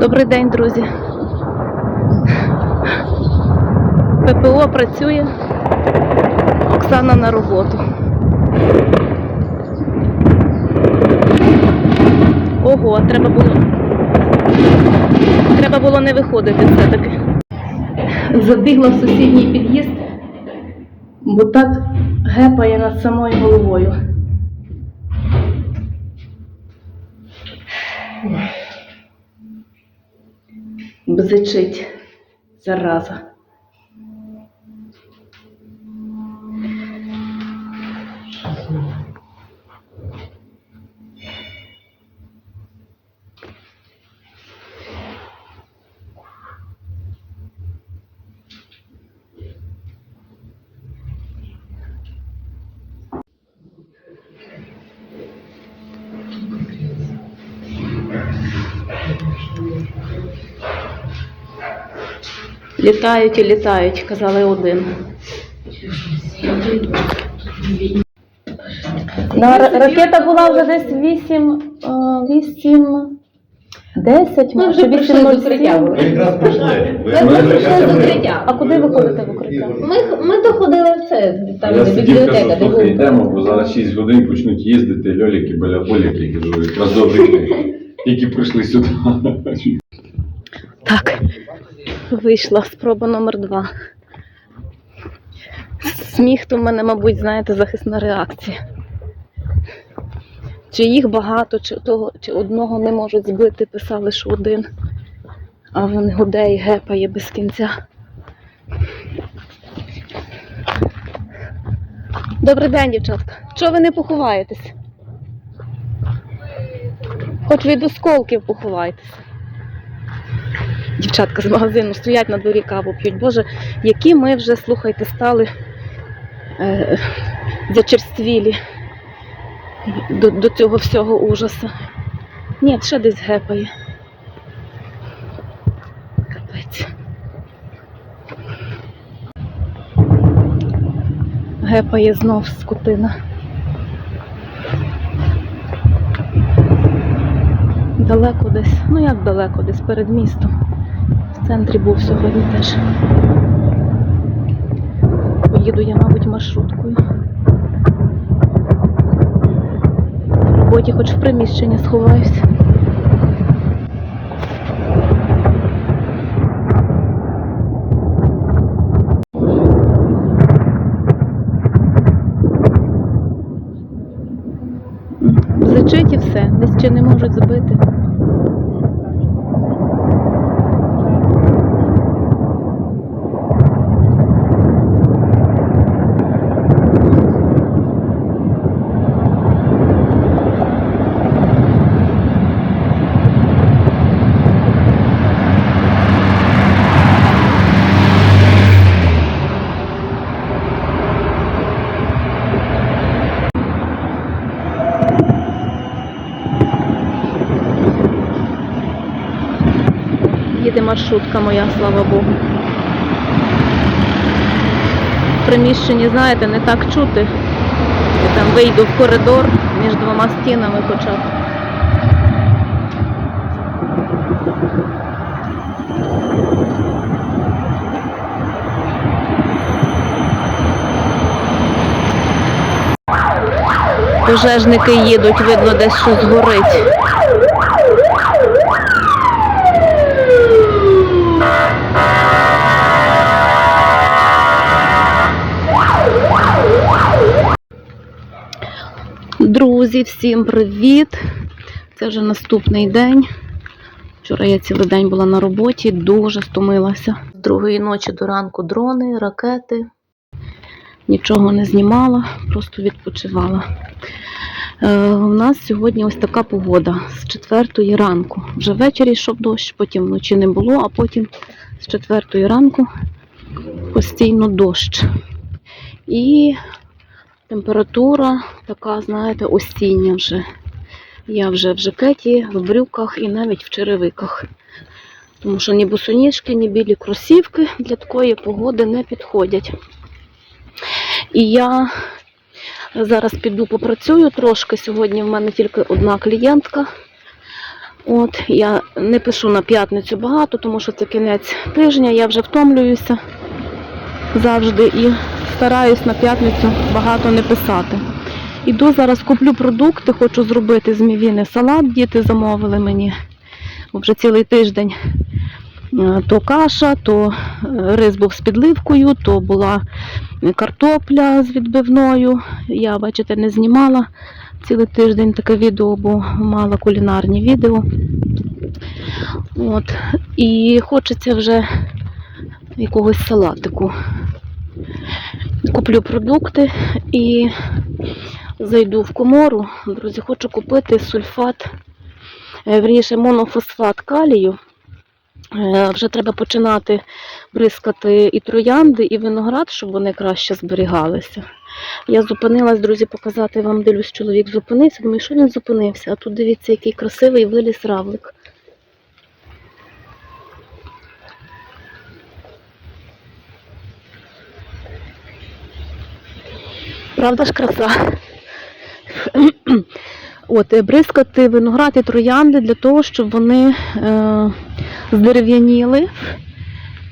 Добрий день, друзі. ППО працює. Оксана на роботу. Ого, треба було. Треба було не виходити все-таки. Забігла в сусідній під'їзд, бо так гепає над самою головою. Бзичить, зараза. Літають і літають, казали один. Да, ра- ракета була вже десь 8, 8 10, Ми може вже прийшли з 8.07. укриття. Ви якраз прийшли. Ви Ми знаєте, прийшли яка з укриття. А куди ви ходите в укриття? Ми, ми доходили в це, там Я де сидів, бібліотека, кажу, де слухай, був. йдемо, бо зараз 6 годин почнуть їздити льоліки, баляполіки, кажу, якраз день. Тільки прийшли сюди. Так, вийшла спроба номер два. Сміх то в мене, мабуть, знаєте, захисна реакція. Чи їх багато, чи, того, чи одного не можуть збити, писали, що один, а він гуде і гепає без кінця. Добрий день, дівчатка. Чого ви не поховаєтесь? Хоч від осколків поховайтеся. Дівчатка з магазину стоять на дворі каву п'ють. Боже, які ми вже, слухайте, стали е, зачерствілі до, до цього всього ужасу. Ні, ще десь гепає. Капець. Гепає знов скотина. Далеко десь, ну як далеко, десь перед містом. В центрі був сьогодні теж. Поїду я, мабуть, маршруткою. В роботі хоч в приміщення сховаюся. Зачить і все, десь чи не можуть збити. Маршрутка моя, слава Богу. В приміщенні, знаєте, не так чути. Я там вийду в коридор між двома стінами хоча б. Пожежники їдуть, видно, десь щось горить. Друзі, всім привіт! Це вже наступний день. Вчора я цілий день була на роботі, дуже стомилася. З другої ночі до ранку дрони, ракети. Нічого не знімала, просто відпочивала. Е, у нас сьогодні ось така погода з четвертої ранку. Вже ввечері йшов дощ, потім вночі не було, а потім з четвертої ранку постійно дощ. І Температура така, знаєте, осіння вже. Я вже в жакеті, в брюках і навіть в черевиках. Тому що ні босоніжки, ні білі кросівки для такої погоди не підходять. І я зараз піду попрацюю трошки. Сьогодні в мене тільки одна клієнтка. От, я не пишу на п'ятницю багато, тому що це кінець тижня, я вже втомлююся завжди і стараюсь на п'ятницю багато не писати. Іду зараз куплю продукти, хочу зробити з мівіни салат, діти замовили мені. Вже цілий тиждень е, то каша, то е, рис був з підливкою, то була картопля з відбивною. Я, бачите, не знімала цілий тиждень таке відео, бо мала кулінарні відео. От. І хочеться вже якогось салатику. Куплю продукти і зайду в комору. Друзі, хочу купити сульфат, е, верніше монофосфат калію. Е, Вже треба починати бризкати і троянди, і виноград, щоб вони краще зберігалися. Я зупинилась, друзі, показати вам, дивлюсь, чоловік зупинився. Думаю, що він зупинився? А тут дивіться, який красивий виліз равлик. Правда ж краса? От, е, бризкати виноград і троянди для того, щоб вони е, здерев'яніли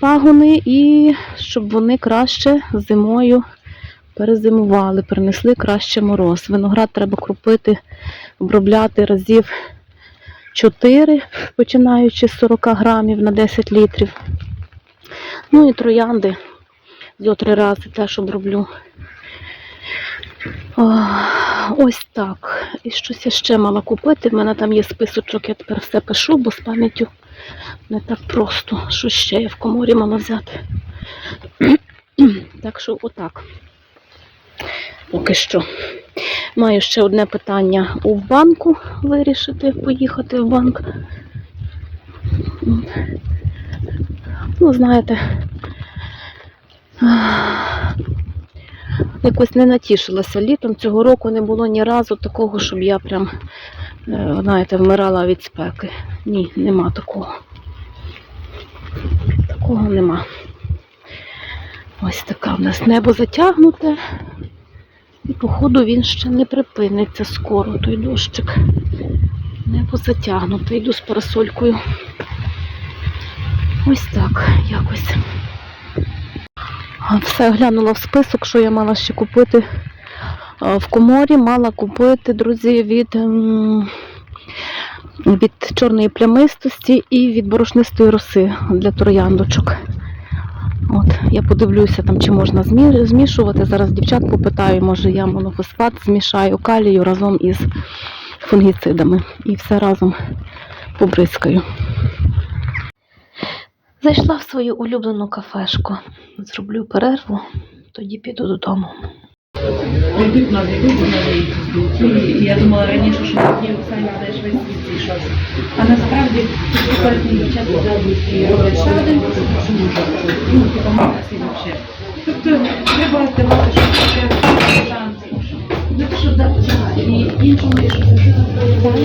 пагони і щоб вони краще зимою перезимували, перенесли краще мороз. Виноград треба крупити, обробляти разів 4, починаючи з 40 грамів на 10 літрів. Ну і троянди зо три рази теж оброблю. Ось так. І щось я ще мала купити. В мене там є списочок, я тепер все пишу, бо з пам'яттю не так просто. Що ще я в коморі мала взяти. Так що отак. Поки що. Маю ще одне питання у банку вирішити, поїхати в банк. Ну, знаєте, якось не натішилася літом. Цього року не було ні разу такого, щоб я прям, е, знаєте, вмирала від спеки. Ні, нема такого. Такого нема. Ось така в нас небо затягнуте. І, походу, він ще не припиниться скоро, той дощик. Небо затягнуте. Йду з парасолькою. Ось так якось. Все глянула в список, що я мала ще купити в коморі. Мала купити, друзі, від, ем, від чорної плямистості і від борошнистої роси для трояндочок. От, я подивлюся, там, чи можна змішувати. Зараз дівчат попитаю, може я монофосфат змішаю калію разом із фунгіцидами. І все разом побризкаю. Зайшла в свою улюблену кафешку. Зроблю перерву, тоді піду додому. Йдуть на йдуть на я думала раніше, що такі Оксані теж весь світ зійшовся. А насправді класні дівчата зробить і роблять курс, ну, молодці взагалі. Тобто треба давати щось таке шанси. Ну, то, що да, да, і іншому, і що це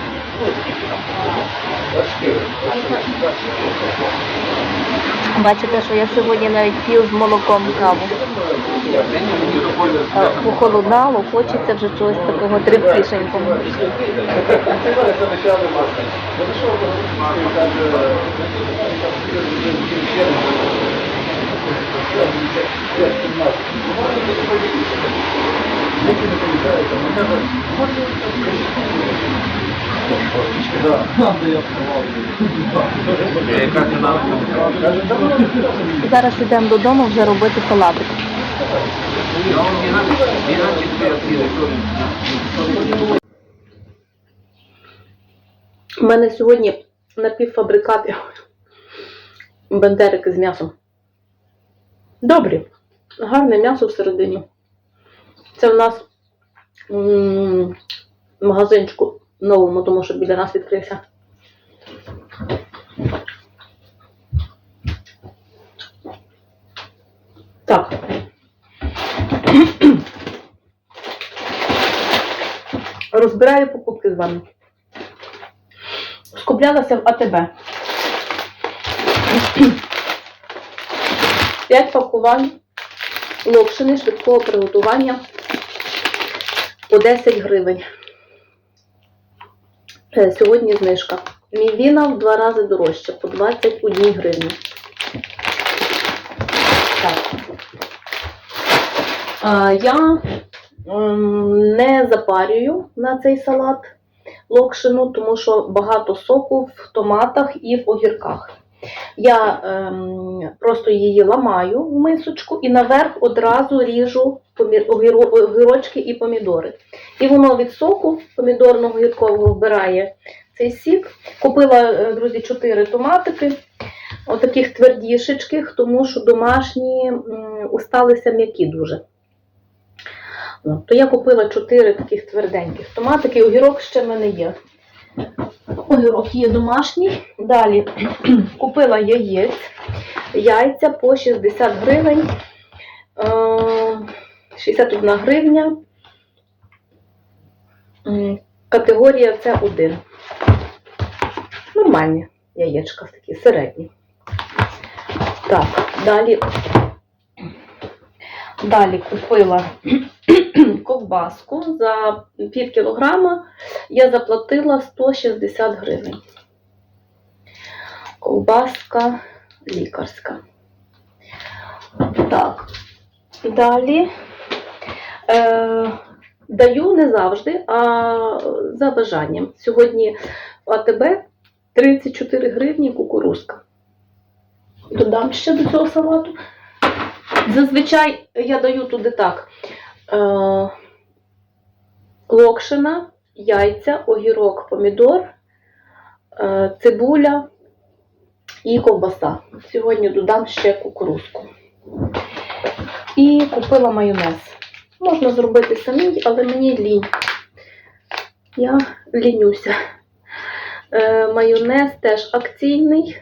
Бачите, що я сьогодні навіть п'ю з молоком каву. Е, Похолодало, хочеться вже чогось такого трипцішенького. Зараз йдемо додому вже робити салатик. У мене сьогодні напівфабрикати бендерики з м'ясом. Добрі. Гарне м'ясо всередині. Це в нас м, в магазинчику новому, тому що біля нас відкрився. Так. Розбираю покупки з вами. Скуплялася в АТБ. 5 пакувань локшини швидкого приготування по 10 гривень. Е, Сьогодні знижка. Мівіна в два рази дорожче, по 21 гривні. Я ем, не запарюю на цей салат локшину, тому що багато соку в томатах і в огірках. Я ем, просто її ламаю в мисочку і наверх одразу ріжу огірочки і помідори. І воно від соку помідорного гіркового вбирає цей сік. Купила, е, друзі, 4 томатики, отаких твердішечких, тому що домашні усталися м'які дуже. От, то я купила 4 таких тверденьких томатики, огірок ще в мене є. Огірок є домашній. Далі купила яєць, яйця по 60 гривень, е, 61 гривня. Категорія це 1. Нормальні яєчка такі середні. Так, далі. Далі купила ковбаску за пів кілограма я заплатила 160 гривень. Ковбаска лікарська. Так. Далі е, даю не завжди, а за бажанням. Сьогодні АТБ 34 гривні кукурузка. Додам ще до цього салату. Зазвичай я даю туди так. Е, локшина, яйця, огірок, помідор, е, цибуля і ковбаса. Сьогодні додам ще кукурузку. І купила майонез. Можна зробити самій, але мені лінь. Я лінюся. Е, майонез теж акційний,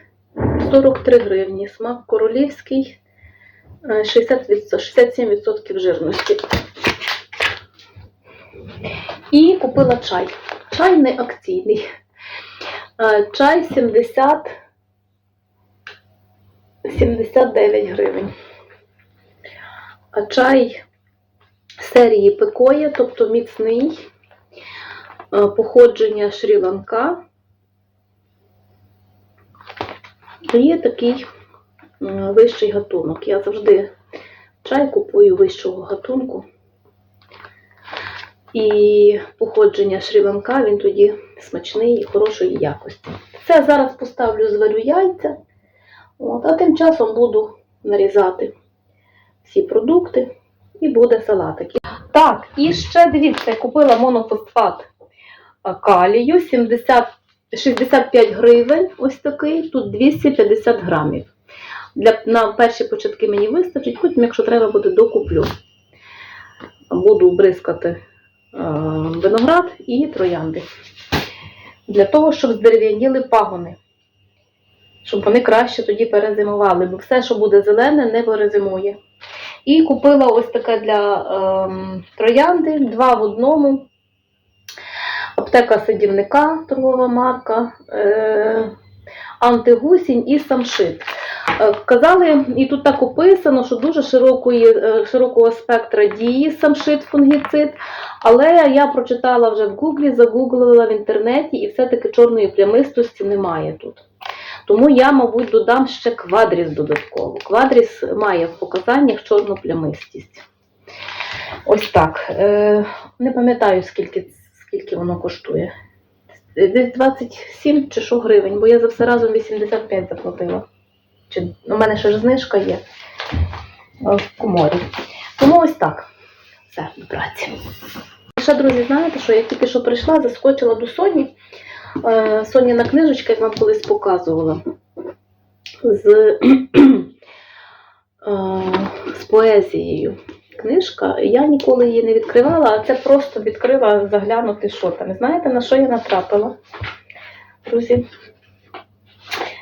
43 гривні. Смак королівський, 60%, 67% жирності. І купила чай. Чай не акційний. Е, Чай 70 79 гривень. А чай серії Пекоя, тобто міцний, е, походження Шрі-Ланка. Є такий вищий гатунок. Я завжди чай купую вищого гатунку. І походження Шрі-Ланка, він тоді смачний і хорошої якості. Це зараз поставлю, зварю яйця, от, а тим часом буду нарізати всі продукти і буде салатик. Так, і ще дивіться, я купила монофосфат калію 70, 65 гривень, ось такий, тут 250 грамів. Для, на перші початки мені вистачить, потім, якщо треба буде, докуплю. Буду бризкати е, виноград і троянди. Для того, щоб здерев'яніли пагони. Щоб вони краще тоді перезимували, бо все, що буде зелене, не перезимує. І купила ось таке для ем, троянди, два в одному. Аптека садівника, торгова марка, е, антигусінь і самшит. Е, Казали, і тут так описано, що дуже широкої, е, широкого спектра дії самшит фунгіцид, але я прочитала вже в гуглі, загуглила в інтернеті, і все-таки чорної плямистості немає тут. Тому я, мабуть, додам ще квадріс додатково. Квадріс має в показаннях чорну плямистість. Ось так. Е, не пам'ятаю, скільки, скільки воно коштує. десь 27 чи що гривень, бо я за все разом 85 заплатила. Чи, у мене ще ж знижка є е, в коморі. Тому ось так. Все, до праці. Ще, друзі, знаєте, що я тільки що прийшла, заскочила до Соні. Е, Соніна книжечка, як вам колись показувала, з, е, з поезією. Книжка. Я ніколи її не відкривала, а це просто відкрила заглянути, що там. Знаєте, на що я натрапила? Друзі,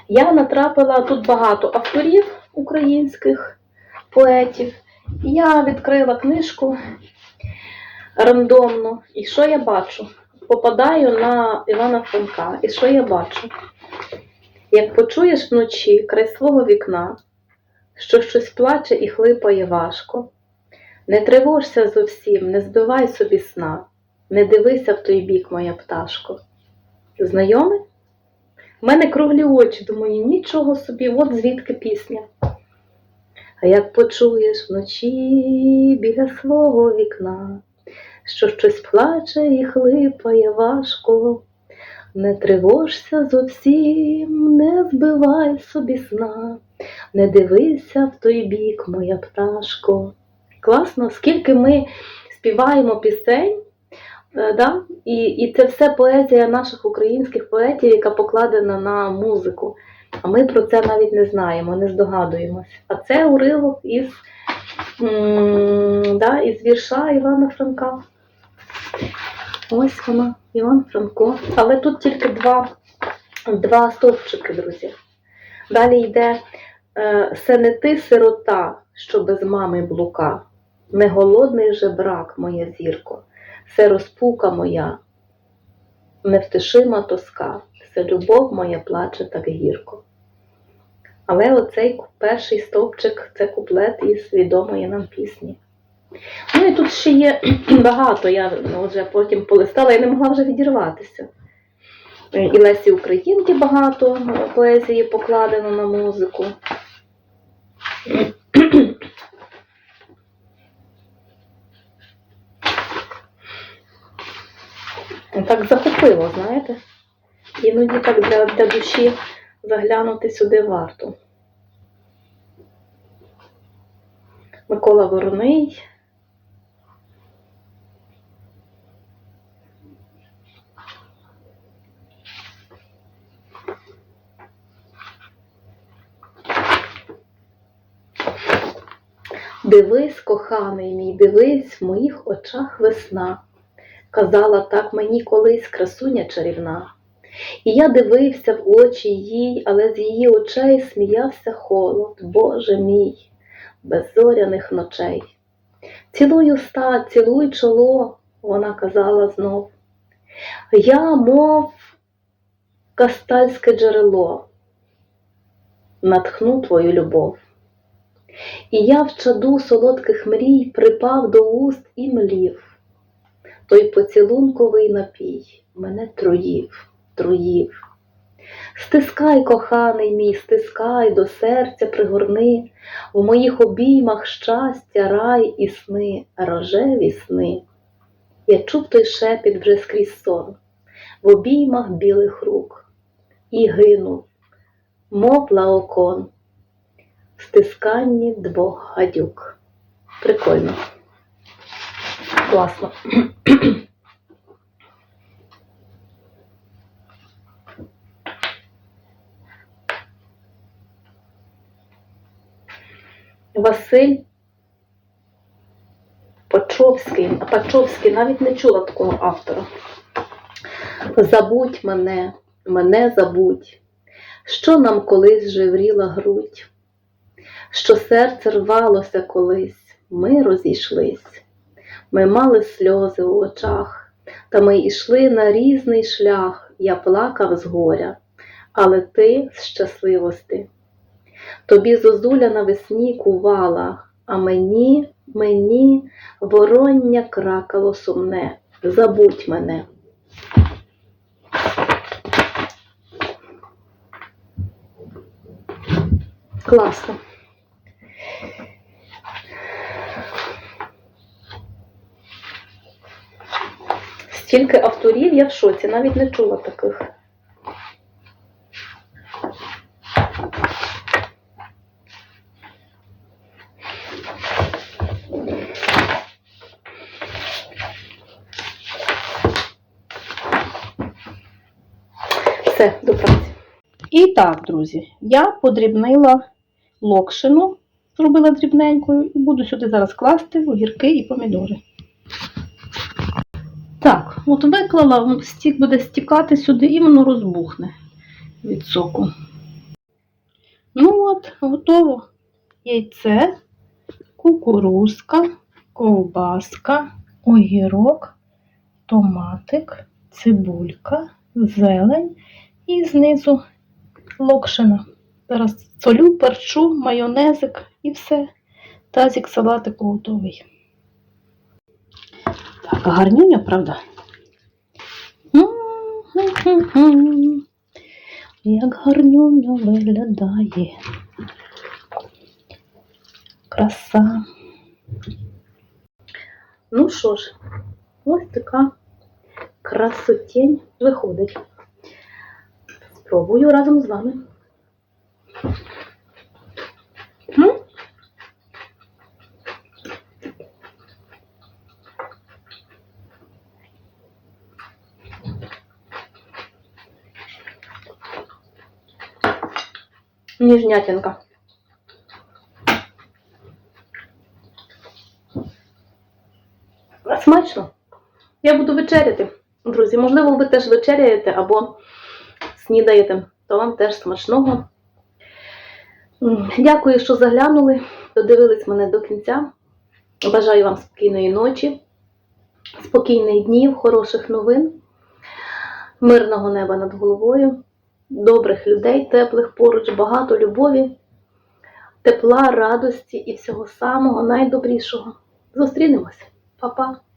я натрапила тут багато авторів українських поетів. Я відкрила книжку рандомно. І що я бачу? Попадаю на Івана Франка. І що я бачу? Як почуєш вночі край свого вікна, що щось плаче і хлипає важко, не тривожся зовсім, не збивай собі сна, не дивися в той бік, моя пташко. Знайоме? У мене круглі очі, думаю, нічого собі, от звідки пісня. А як почуєш вночі біля свого вікна, що щось плаче і хлипає важко, не тривожся зовсім, не збивай собі сна, не дивися в той бік, моя пташко. Класно, скільки ми співаємо пісень, да? і, і це все поезія наших українських поетів, яка покладена на музику. А ми про це навіть не знаємо, не здогадуємось. А це уривок із, да, із вірша Івана Франка. Ось вона, Іван Франко. Але тут тільки два, два стовпчики, друзі. Далі йде е, «Се не ти сирота, що без мами блука, не голодний же брак, моя зірко, се розпука моя, невтишима тоска, все любов моя плаче так гірко. Але оцей перший стовпчик це куплет із відомої нам пісні. Ну і тут ще є багато, я ну, вже потім полистала і не могла вже відірватися. Е, І Лесі Українки багато е, поезії покладено на музику. Так захопило, знаєте? Іноді так для, для душі заглянути сюди варто. Микола Вороний. Дивись, коханий мій, дивись, в моїх очах весна. Казала так мені колись красуня чарівна. І я дивився в очі їй, але з її очей сміявся холод, Боже мій, беззоряних ночей. Цілуй уста, цілуй чоло, вона казала знов. Я, мов кастальське джерело, натхну твою любов. І я в чаду солодких мрій припав до уст і млів. Той поцілунковий напій мене труїв, труїв. Стискай, коханий мій, стискай, до серця пригорни, в моїх обіймах щастя, рай і сни, рожеві сни. Я чув той шепіт вже скрізь сон, в обіймах білих рук, і гинув, мов лаокон, в стисканні двох гадюк. Прикольно. Класно. Василь Пачовський, Пачовський навіть не чула такого автора. Забудь мене, мене забудь, що нам колись живріла грудь, що серце рвалося колись, ми розійшлись, ми мали сльози у очах, та ми йшли на різний шлях, я плакав з горя, але ти з щасливости. Тобі зозуля навесні кувала, а мені, мені вороння кракало сумне. Забудь мене. Класно. З Стільки авторів я в шоці, навіть не чула таких. Все, до праці. І так, друзі, я подрібнила локшину, зробила дрібненькою, і буду сюди зараз класти огірки і помідори. От виклала, стік буде стікати сюди і воно розбухне від соку. Ну от, готово. Яйце, кукурузка, ковбаска, огірок, томатик, цибулька, зелень і знизу локшина. Зараз солю, перчу, майонезик і все. Тазик салатику готовий. Так, гарнюня, правда? Як гарнюня виглядає. Краса. Ну що ж, ось така красотень виходить. Спробую разом з вами. М? Ніжнятинка. Смачно. Я буду вечеряти. Друзі, можливо, ви теж вечеряєте або снідаєте, то вам теж смачного. Дякую, що заглянули, додивились мене до кінця. Бажаю вам спокійної ночі, спокійних днів, хороших новин, мирного неба над головою, добрих людей, теплих поруч, багато любові, тепла, радості і всього самого найдобрішого. Зустрінемось. Па-па!